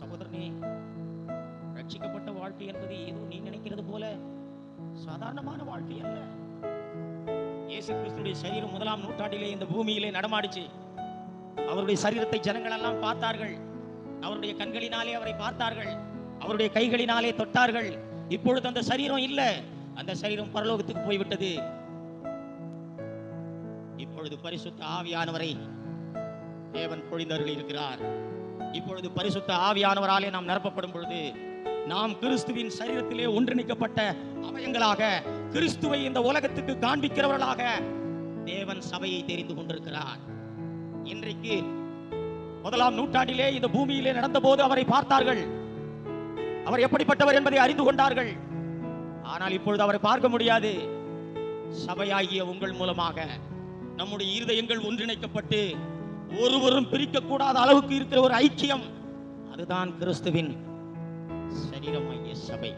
சகோதரனே ரட்சிக்கப்பட்ட வாழ்க்கை என்பது ஏதோ நீ நினைக்கிறது போல சாதாரணமான வாழ்க்கை அல்ல. இயேசு கிறிஸ்துடைய சரீரம் முதலாம் நூற்றாண்டிலே இந்த பூமியிலே நடமாடிச்சு. அவருடைய சரீரத்தை ஜனங்கள் எல்லாம் பார்த்தார்கள். அவருடைய கண்களினாலே அவரை பார்த்தார்கள். அவருடைய கைகளினாலே தொட்டார்கள். இப்பொழுது அந்த சரீரம் இல்ல. அந்த சரீரம் பரலோகத்துக்கு போய்விட்டது. இப்பொழுது பரிசுத்த ஆவியானவரை தேவன் பொழிந்தருளி இருக்கிறார். இப்பொழுது பரிசுத்த ஆவியானவராலே நாம் நிரப்பப்படும் பொழுது நாம் கிறிஸ்துவின் சரீரத்திலே ஒன்றிணைக்கப்பட்ட அவயங்களாக கிறிஸ்துவை இந்த உலகத்துக்கு காண்பிக்கிறவர்களாக தேவன் சபையை தெரிந்து கொண்டிருக்கிறார். இன்றைக்கு முதலாம் நூற்றாண்டிலே இந்த பூமியிலே நடந்தபோது அவரை பார்த்தார்கள். அவர் எப்படிப்பட்டவர் என்பதை அறிந்து கொண்டார்கள். ஆனால் இப்பொழுது அவரை பார்க்க முடியாது. சபையாகிய உங்கள் மூலமாக நம்முடைய இருதயங்கள் ஒன்றிணைக்கப்பட்டு ஒருவரும் பிரிக்கக்கூடாத அளவுக்கு இருக்கிற ஒரு ஐக்கியம் அதுதான் கிறிஸ்துவின் சரீரமாகிய சபை.